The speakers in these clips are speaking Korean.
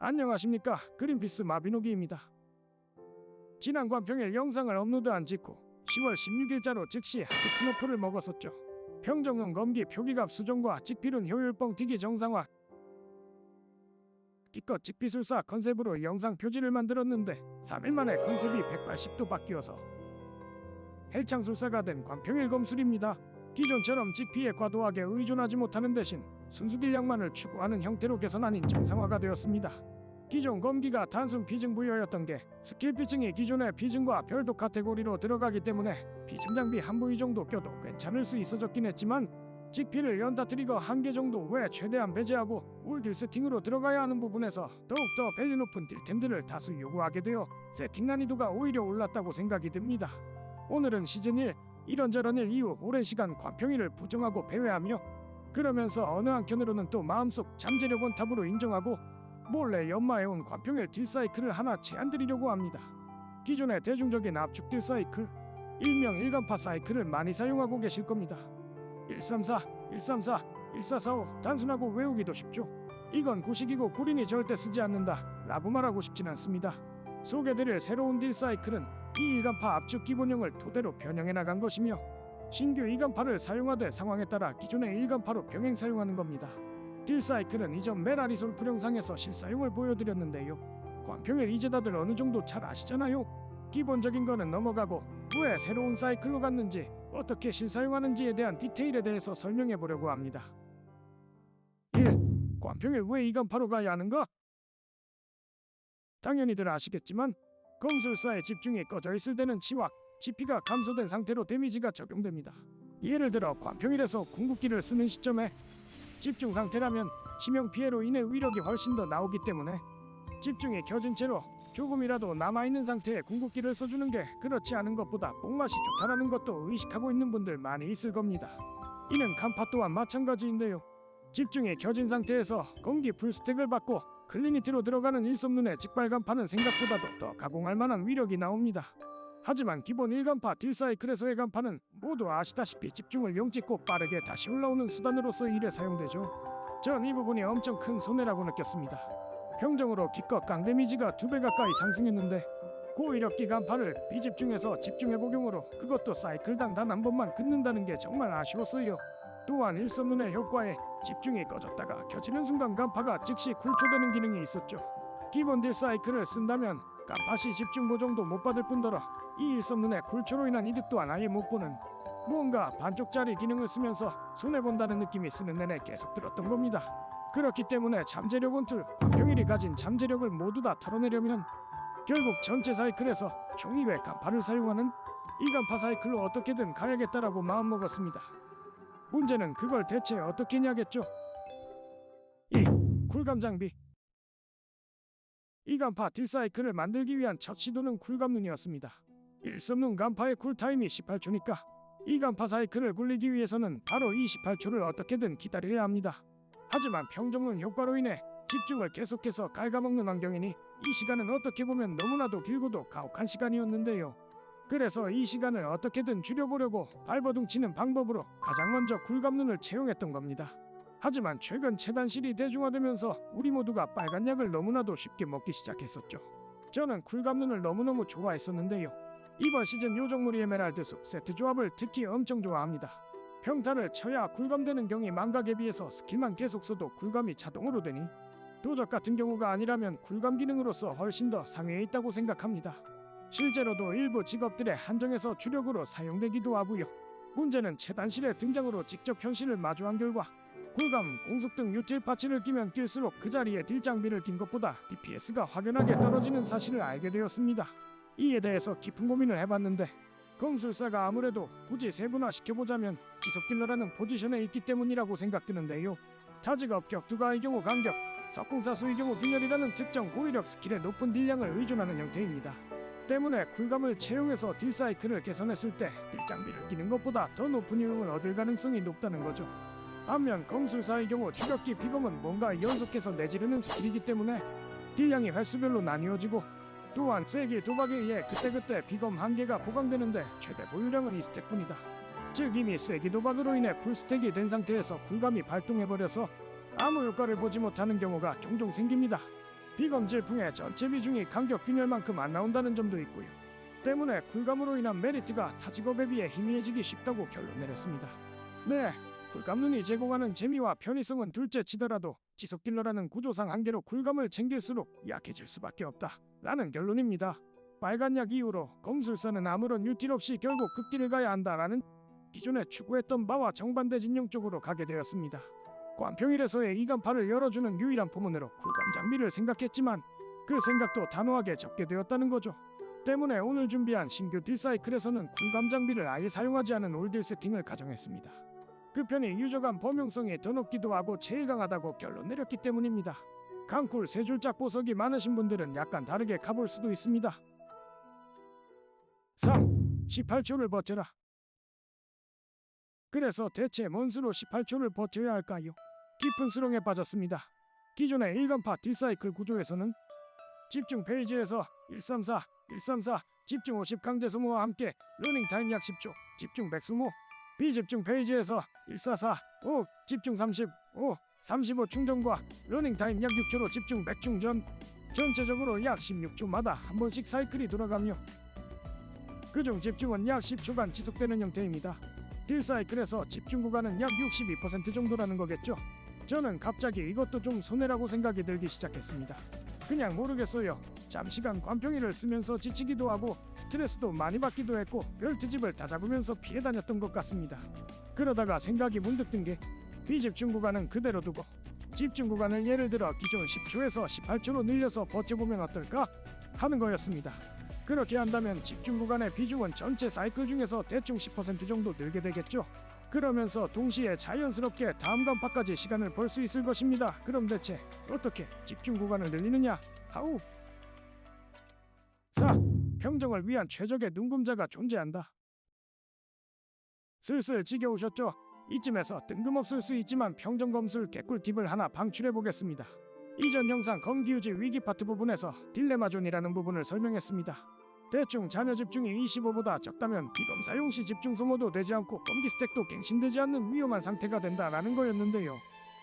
안녕하십니까 그린피스 마비노기입니다. 지난 관평일 영상을 업로드한 직후 10월 16일자로 즉시 핫픽 스노프를 먹었었죠. 평정은 검기 표기값 수정과 찍필은 효율뻥 튀기 정상화 기껏 찍피술사 컨셉으로 영상 표지를 만들었는데 3일 만에 컨셉이 180도 바뀌어서 헬창술사가 된 관평일 검술입니다. 기존처럼 찍피에 과도하게 의존하지 못하는 대신 순수 딜량만을 추구하는 형태로 개선 아닌 정상화가 되었습니다. 기존 검기가 단순 비증 부여였던 게 스킬 비증이 기존의 비증과 별도 카테고리로 들어가기 때문에 비증 장비 한 부위 정도 껴도 괜찮을 수 있어졌긴 했지만 직피를 연타 트리거 한 개 정도 외 최대한 배제하고 올딜 세팅으로 들어가야 하는 부분에서 더욱더 밸류 높은 딜템들을 다수 요구하게 되어 세팅 난이도가 오히려 올랐다고 생각이 듭니다. 오늘은 시즌 1 이런저런 일 이후 오랜 시간 관평일을 부정하고 배회하며 그러면서 어느 한켠으로는 또 마음속 잠재력 원탑으로 인정하고 몰래 연마해온 관평일 딜사이클을 하나 제안드리려고 합니다. 기존의 대중적인 압축 딜사이클 일명 일간파 사이클을 많이 사용하고 계실 겁니다. 134, 134, 1445 단순하고 외우기도 쉽죠. 이건 구식이고 구린이 절대 쓰지 않는다 라고 말하고 싶진 않습니다. 소개드릴 새로운 딜사이클은 이 일간파 압축 기본형을 토대로 변형해 나간 것이며 신규 이간파를 사용하되 상황에 따라 기존의 일간파로 병행 사용하는 겁니다. 딜사이클은 이전 메라리솔 풀영상에서 실사용을 보여드렸는데요. 관평을 이제 다들 어느 정도 잘 아시잖아요. 기본적인 거는 넘어가고 왜 새로운 사이클로 갔는지 어떻게 실사용하는지에 대한 디테일에 대해서 설명해 보려고 합니다. 1. 관평에 왜 이간파로 가야 하는가? 당연히들 아시겠지만 검술사의 집중이 꺼져 있을 때는 치확, GP가 감소된 상태로 데미지가 적용됩니다. 예를 들어 관평일에서 궁극기를 쓰는 시점에 집중 상태라면 치명 피해로 인해 위력이 훨씬 더 나오기 때문에 집중이 켜진 채로 조금이라도 남아있는 상태에 궁극기를 써주는 게 그렇지 않은 것보다 뽕맛이 좋다라는 것도 의식하고 있는 분들 많이 있을 겁니다. 이는 간파 또한 마찬가지인데요. 집중이 켜진 상태에서 공기 풀스택을 받고 클리니티로 들어가는 일섭눈의 직발 간파는 생각보다도 더 가공할 만한 위력이 나옵니다. 하지만 기본 1간파 딜사이클에서 의 간파는 모두 아시다시피 집중을 용찍고 빠르게 다시 올라오는 수단으로서 일에 사용되죠. 전 이 부분이 엄청 큰 손해라고 느꼈습니다. 평정으로 기껏 강 데미지가 두 배 가까이 상승했는데 고위력기 간파를 비집중해서 집중해 복용으로 그것도 사이클당 단 한 번만 끊는다는 게 정말 아쉬웠어요. 또한 일섭눈의 효과에 집중이 꺼졌다가 켜지는 순간 간파가 즉시 쿨초되는 기능이 있었죠. 기본 딜 사이클을 쓴다면 간파시 집중 보정도 못 받을 뿐더러 이 일섭눈의 쿨초로 인한 이득 또한 아예 못 보는 무언가 반쪽짜리 기능을 쓰면서 손해본다는 느낌이 쓰는 내내 계속 들었던 겁니다. 그렇기 때문에 잠재력 원툴 광평일이 가진 잠재력을 모두 다 털어내려면 결국 전체 사이클에서 종이외 간파를 사용하는 이 간파 사이클로 어떻게든 가야겠다라고 마음먹었습니다. 문제는 그걸 대체 어떻게 냐겠죠? 2. 쿨감 장비 이 간파 딜사이클을 만들기 위한 첫 시도는 쿨감눈이었습니다. 일섭눈 간파의 쿨타임이 18초니까 이 간파 사이클을 굴리기 위해서는 바로 28초를 어떻게든 기다려야 합니다. 하지만 평정눈 효과로 인해 집중을 계속해서 갉아먹는 환경이니 이 시간은 어떻게 보면 너무나도 길고도 가혹한 시간이었는데요. 그래서 이 시간을 어떻게든 줄여보려고 발버둥치는 방법으로 가장 먼저 굴감눈을 채용했던 겁니다. 하지만 최근 체단실이 대중화되면서 우리 모두가 빨간 약을 너무나도 쉽게 먹기 시작했었죠. 저는 굴감눈을 너무너무 좋아했었는데요. 이번 시즌 요정무리 에메랄드 숲 세트 조합을 특히 엄청 좋아합니다. 평타를 쳐야 굴감되는 경이 망각에 비해서 스킬만 계속 써도 굴감이 자동으로 되니 도적 같은 경우가 아니라면 굴감 기능으로서 훨씬 더 상위에 있다고 생각합니다. 실제로도 일부 직업들의 한정에서 주력으로 사용되기도 하고요. 문제는 체단실의 등장으로 직접 현실을 마주한 결과 굴감, 공속 등 유틸 파츠를 끼면 낄수록 그 자리에 딜 장비를 낀 것보다 DPS가 확연하게 떨어지는 사실을 알게 되었습니다. 이에 대해서 깊은 고민을 해봤는데 검술사가 아무래도 굳이 세분화 시켜보자면 지속 딜러라는 포지션에 있기 때문이라고 생각드는데요. 타직업 격투가의 경우 간격, 석궁사수의 경우 균열이라는 특정 고위력 스킬의 높은 딜량을 의존하는 형태입니다. 때문에 쿨감을 채용해서 딜 사이클을 개선했을 때 딜 장비를 끼는 것보다 더 높은 효용을 얻을 가능성이 높다는 거죠. 반면 검술사의 경우 추격기 비검은 뭔가 연속해서 내지르는 스킬이기 때문에 딜량이 횟수별로 나뉘어지고 또한 세기 도박에 의해 그때그때 비검 한 개가 보강되는데 최대 보유량은 2스택뿐이다. 즉 이미 세기 도박으로 인해 풀스택이 된 상태에서 굴감이 발동해버려서 아무 효과를 보지 못하는 경우가 종종 생깁니다. 비검 질풍의 전체 비중이 간격 균열만큼 안 나온다는 점도 있고요. 때문에 쿨감으로 인한 메리트가 타 직업에 비해 희미해지기 쉽다고 결론 내렸습니다. 네, 쿨감눈이 제공하는 재미와 편의성은 둘째 치더라도 지속 딜러라는 구조상 한계로 쿨감을 챙길수록 약해질 수밖에 없다. 라는 결론입니다. 빨간 약 이후로 검술사는 아무런 유틸 없이 결국 극딜을 가야 한다라는 기존에 추구했던 바와 정반대 진영 쪽으로 가게 되었습니다. 관평일에서의 이간파를 열어주는 유일한 포문으로 쿨감 장비를 생각했지만 그 생각도 단호하게 접게 되었다는 거죠. 때문에 오늘 준비한 신규 딜사이클에서는 쿨감 장비를 아예 사용하지 않은 올딜 세팅을 가정했습니다. 그 편이 유저 간 범용성이 더 높기도 하고 제일 강하다고 결론 내렸기 때문입니다. 강쿨 세 줄짝 보석이 많으신 분들은 약간 다르게 가볼 수도 있습니다. 3. 18초를 버텨라. 그래서 대체 뭔 수로 18초를 버텨야 할까요? 깊은 수렁에 빠졌습니다. 기존의 일간파 딜사이클 구조에서는 집중 페이지에서 134, 134, 집중 50 강제 소모와 함께 러닝 타임 약 10초, 집중 100 소모, 비집중 페이지에서 144, 5, 집중 30, 5, 35 충전과 러닝 타임 약 6초로 집중 100 충전, 전체적으로 약 16초마다 한 번씩 사이클이 돌아가며 그중 집중은 약 10초간 지속되는 형태입니다. 딜 사이클에서 집중 구간은 약 62% 정도라는 거겠죠. 저는 갑자기 이것도 좀 손해라고 생각이 들기 시작했습니다. 그냥 모르겠어요. 잠시간 관평이를 쓰면서 지치기도 하고 스트레스도 많이 받기도 했고 별트집을 다 잡으면서 피해 다녔던 것 같습니다. 그러다가 생각이 문득 든 게 비집중 구간은 그대로 두고 집중 구간을 예를 들어 기존 10초에서 18초로 늘려서 버텨보면 어떨까 하는 거였습니다. 그렇게 한다면 집중 구간의 비중은 전체 사이클 중에서 대충 10% 정도 늘게 되겠죠. 그러면서 동시에 자연스럽게 다음 간파까지 시간을 벌 수 있을 것입니다. 그럼 대체 어떻게 집중 구간을 늘리느냐? 하우. 4. 평정을 위한 최적의 눈금자가 존재한다. 슬슬 지겨우셨죠? 이쯤에서 뜬금없을 수 있지만 평정 검술 개꿀 팁을 하나 방출해 보겠습니다. 이전 영상 검기유지 위기 파트 부분에서 딜레마존이라는 부분을 설명했습니다. 대충 자녀 집중이 25보다 적다면 비검 사용 시 집중 소모도 되지 않고 검기 스택도 갱신되지 않는 위험한 상태가 된다라는 거였는데요.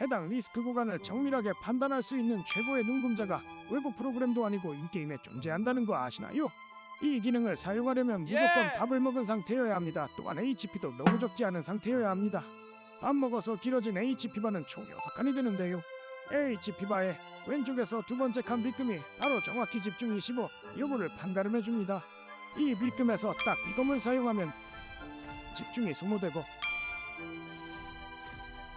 해당 리스크 구간을 정밀하게 판단할 수 있는 최고의 눈금자가 외부 프로그램도 아니고 인게임에 존재한다는 거 아시나요? 이 기능을 사용하려면 무조건 예! 밥을 먹은 상태여야 합니다. 또한 HP도 너무 적지 않은 상태여야 합니다. 밥 먹어서 길어진 HP바는 총 6칸이 되는데요. HP바의 왼쪽에서 두 번째 칸 빗금이 바로 정확히 집중 25 여부를 판가름해 줍니다. 이 빗금에서 딱 비검을 사용하면 집중이 소모되고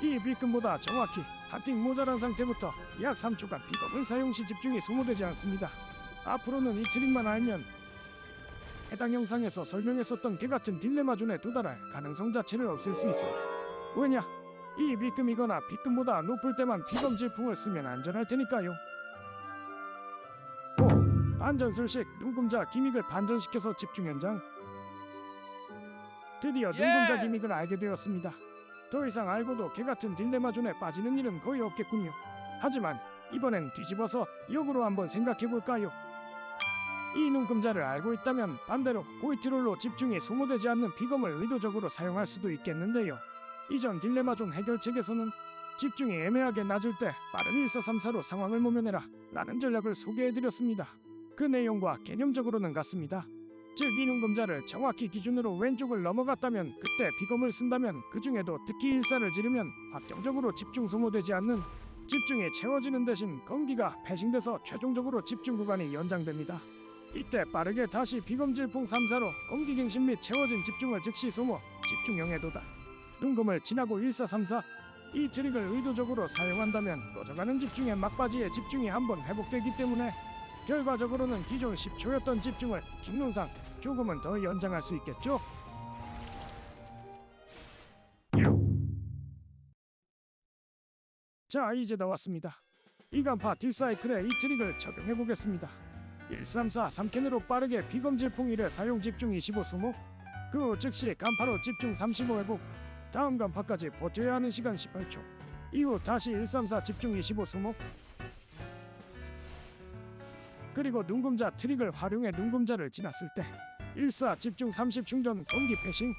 이 빗금보다 정확히 한팅 모자란 상태부터 약 3초간 비검을 사용 시 집중이 소모되지 않습니다. 앞으로는 이 트릭만 알면 해당 영상에서 설명했었던 개같은 딜레마존에 도달할 가능성 자체를 없앨 수 있습니다. 왜냐? 이 빗금이거나 빗금보다 높을 때만 비검 질풍을 쓰면 안전할 테니까요. 5. 안전술식 눈금자 기믹을 반전시켜서 집중 현장 드디어 예! 눈금자 기믹을 알게 되었습니다. 더 이상 알고도 개같은 딜레마존에 빠지는 일은 거의 없겠군요. 하지만 이번엔 뒤집어서 역으로 한번 생각해볼까요? 이 눈금자를 알고 있다면 반대로 고이트롤로 집중이 소모되지 않는 비검을 의도적으로 사용할 수도 있겠는데요. 이전 딜레마존 해결책에서는 집중이 애매하게 낮을 때 빠른 1434로 상황을 모면해라 라는 전략을 소개해드렸습니다. 그 내용과 개념적으로는 같습니다. 즉 이눈금자를 정확히 기준으로 왼쪽을 넘어갔다면 그때 비검을 쓴다면 그 중에도 특히 일사를 지르면 확정적으로 집중 소모되지 않는 집중이 채워지는 대신 검기가 패싱돼서 최종적으로 집중 구간이 연장됩니다. 이때 빠르게 다시 비검질풍 3사로 검기 갱신 및 채워진 집중을 즉시 소모 집중형에 도달 눈금을 지나고 1434 이 트릭을 의도적으로 사용한다면 꺼져가는 집중의 막바지에 집중이 한번 회복되기 때문에 결과적으로는 기존 10초였던 집중을 기능상 조금은 더 연장할 수 있겠죠. 자 이제 나왔습니다. 이간파 딜사이클의 이 트릭을 적용해 보겠습니다. 134 3캔으로 빠르게 비검질풍 1회 사용 집중 25 소모 그 후 즉시 간파로 집중 35 회복 다음 간파까지 버텨야 하는 시간 18초. 이후 다시 134 집중 25 소모 그리고 눈금자 트릭을 활용해 눈금자를 지났을 때 14 집중 30 충전 검기 패싱.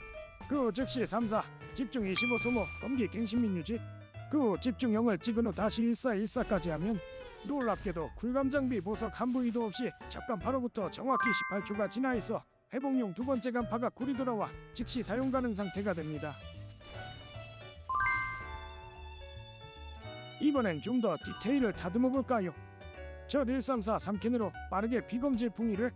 그 후 즉시 34 집중 25 소모 검기 갱신 및 유지. 그 후 집중 0을 찍은 후 다시 14 14까지 하면 놀랍게도 쿨감 장비 보석 한 부위도 없이 첫 간파로부터 정확히 18초가 지나 있어 회복용 두 번째 간파가 쿨이 돌아와 즉시 사용 가능 상태가 됩니다. 이번엔 좀 더 디테일을 다듬어 볼까요? 저 1343 3캔으로 빠르게 비검질 풍이를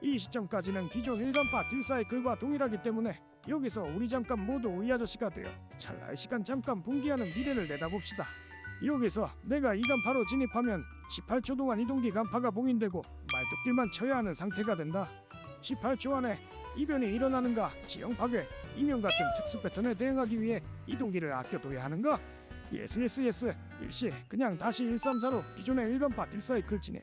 이 시점까지는 기존 일간파 딜사이클과 동일하기 때문에 여기서 우리 잠깐 모두 우리 아저씨가 되어 찰나의 시간 잠깐 분기하는 미래를 내다봅시다. 여기서 내가 이 간파로 진입하면 18초 동안 이동기 간파가 봉인되고 말뚝길만 쳐야 하는 상태가 된다. 18초 안에 이변이 일어나는가 지형 파괴, 이명 같은 특수 패턴에 대응하기 위해 이동기를 아껴둬야 하는가? 예스 예스 예스 일시 그냥 다시 134로 기존의 일간파 딜사이클 진행.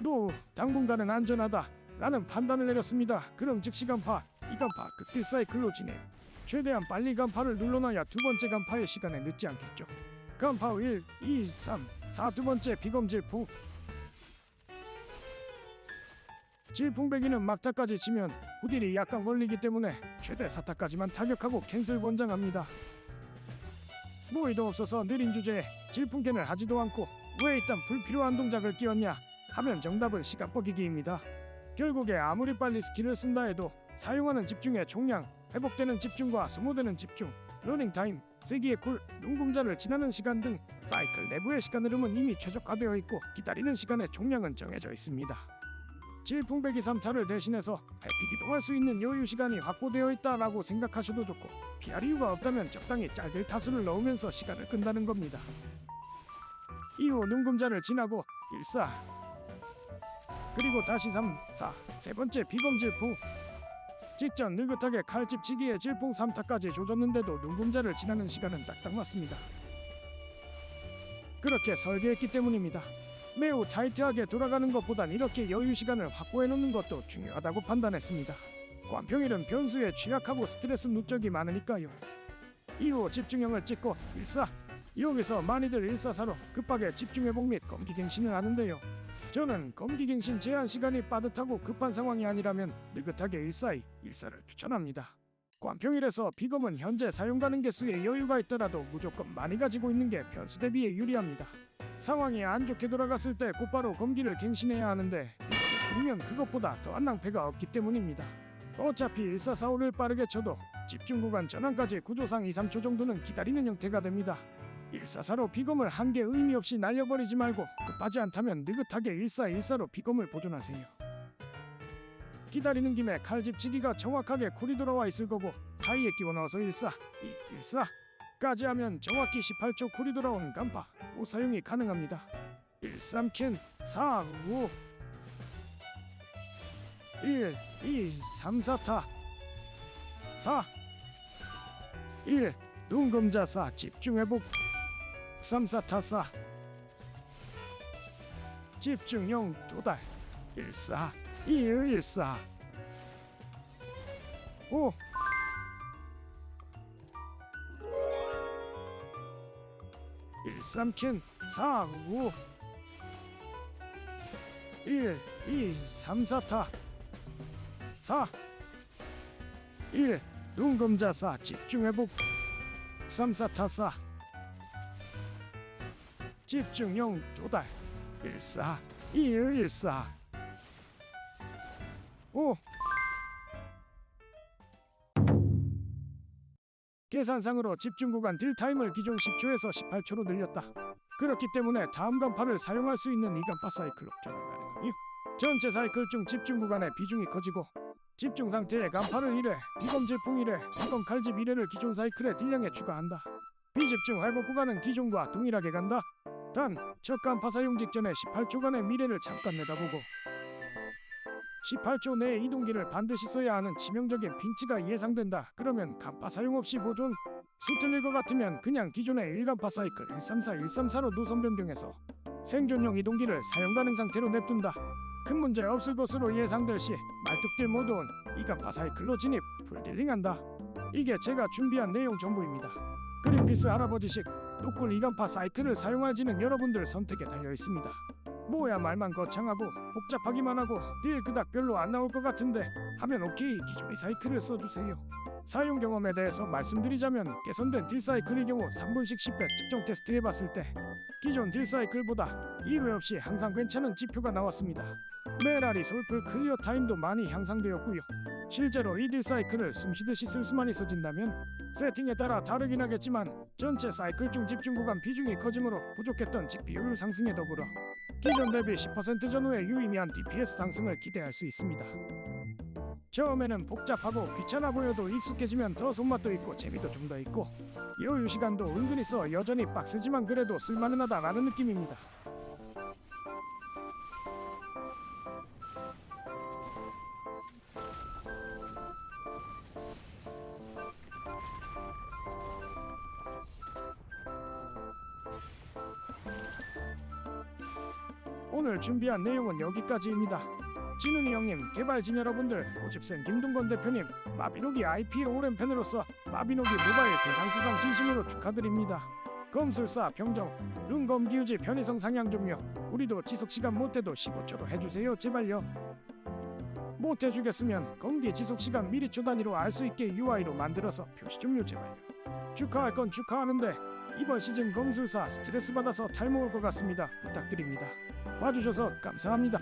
노 당분간은 안전하다 라는 판단을 내렸습니다. 그럼 즉시 간파 이간파 극딜사이클로 진행. 최대한 빨리 간파를 눌러놔야 두 번째 간파의 시간에 늦지 않겠죠. 간파 1, 2, 3, 4 두 번째 비검질풍. 질풍배기는 막타까지 치면 후딜이 약간 걸리기 때문에 최대 사타까지만 타격하고 캔슬 권장합니다 모의도 없어서 느린 주제에 질풍캔을 하지도 않고 왜 일단 불필요한 동작을 끼웠냐 하면 정답은 시간 뻐기기입니다. 결국에 아무리 빨리 스킬을 쓴다 해도 사용하는 집중의 총량, 회복되는 집중과 소모되는 집중, 러닝 타임, 세기의 쿨, 눈금자를 지나는 시간 등 사이클 내부의 시간 흐름은 이미 최적화되어 있고 기다리는 시간의 총량은 정해져 있습니다. 질풍배기 3타를 대신해서 회피 기동할 수 있는 여유 시간이 확보되어 있다라고 생각하셔도 좋고 피할 이유가 없다면 적당히 짤들 타수를 넣으면서 시간을 끈다는 겁니다. 이후 눈금자를 지나고 1사 그리고 다시 3, 4, 세 번째 비검질풍 직전 느긋하게 칼집치기에 질풍 3타까지 조졌는데도 눈금자를 지나는 시간은 딱딱 맞습니다. 그렇게 설계했기 때문입니다. 매우 타이트하게 돌아가는 것보단 이렇게 여유 시간을 확보해 놓는 것도 중요하다고 판단했습니다. 관평일은 변수에 취약하고 스트레스 누적이 많으니까요. 이후 집중형을 찍고 일사 여기서 많이들 일사사로 급하게 집중회복 및 검기갱신을 하는데요. 저는 검기갱신 제한 시간이 빠듯하고 급한 상황이 아니라면 느긋하게 일사이 일사를 추천합니다. 관평일에서 비검은 현재 사용 가능 개수에 여유가 있더라도 무조건 많이 가지고 있는 게 변수 대비에 유리합니다. 상황이 안 좋게 돌아갔을 때 곧바로 검기를 갱신해야 하는데 부리면 그것보다 더한 낭패가 없기 때문입니다. 어차피 1445를 빠르게 쳐도 집중 구간 전환까지 구조상 2, 3초 정도는 기다리는 형태가 됩니다. 144로 비검을 한 개 의미 없이 날려버리지 말고 급하지 않다면 느긋하게 1414로 비검을 보존하세요. 기다리는 김에 칼집치기가 정확하게 쿨이 돌아와 있을 거고 사이에 끼워 넣어서 14, 2, 14까지 하면 정확히 18초 쿨이 돌아온 간파. 5 사용이 가능합니다. 13캔 4, 5 1, 2, 3, 4타. 4 1 눈금자 4 집중회복. 3, 4타 4 집중용 도달. 1, 4 1, 1, 4 5 1, 3캔 4, 5 1, 2, 3, 4타. 4 1 눈금자 4 집중회복. 3, 4타 4 집중용 도달. 1, 4 1, 1, 4 5 계산상으로 집중 구간 딜 타임을 기존 10초에서 18초로 늘렸다. 그렇기 때문에 다음 간파를 사용할 수 있는 이 간파 사이클로 전환 가능하며 전체 사이클 중 집중 구간의 비중이 커지고 집중 상태의 간파를 1회, 비검 질풍 1회, 비검 칼집 1회를 기존 사이클의 딜량에 추가한다. 비집중 회복 구간은 기존과 동일하게 간다. 단, 첫 간파 사용 직전에 18초간의 미래를 잠깐 내다보고 18초 내에 이동기를 반드시 써야 하는 치명적인 핀치가 예상된다. 그러면 간파 사용 없이 보존. 수틀릴 것 같으면 그냥 기존의 일간파 사이클 134, 134로 노선 변경해서 생존용 이동기를 사용 가능 상태로 냅둔다. 큰 문제 없을 것으로 예상될 시 말뚝딜 모드온 이간파 사이클로 진입, 풀딜링한다. 이게 제가 준비한 내용 전부입니다. 그린피스 할아버지식 노골 이간파 사이클을 사용할지는 여러분들 선택에 달려 있습니다. 뭐야 말만 거창하고 복잡하기만 하고 딜 그닥 별로 안 나올 것 같은데 하면 오케이 기존의 사이클을 써주세요. 사용 경험에 대해서 말씀드리자면 개선된 딜사이클의 경우 3분씩 10회 측정 테스트 해봤을 때 기존 딜사이클보다 이외 없이 항상 괜찮은 지표가 나왔습니다. 메라리 솔플 클리어 타임도 많이 향상되었고요. 실제로 이 딜사이클을 숨쉬듯이 쓸 수만 있어진다면 세팅에 따라 다르긴 하겠지만 전체 사이클 중 집중 구간 비중이 커지므로 부족했던 직 비율 상승에 더불어 기존 대비 10% 전후의 유의미한 DPS 상승을 기대할 수 있습니다. 처음에는 복잡하고 귀찮아 보여도 익숙해지면 더 손맛도 있고 재미도 좀 더 있고 여유 시간도 은근히 써 여전히 빡세지만 그래도 쓸만하다라는 느낌입니다. 준비한 내용은 여기까지입니다. 진훈이 형님, 개발진 여러분들, 고집센 김동건 대표님, 마비노기 IP 오랜 팬으로서 마비노기 모바일 대상 수상 진심으로 축하드립니다. 검술사 병정, 눈검 기우지 편의성 상향 좀요. 우리도 지속 시간 못해도 15초로 해주세요, 제발요. 못 해주겠으면 검기 지속 시간 미리 초 단위로 알 수 있게 UI로 만들어서 표시 좀요, 제발요. 축하할 건 축하하는데 이번 시즌 검술사 스트레스 받아서 탈모 올것 같습니다. 부탁드립니다. 봐주셔서 감사합니다.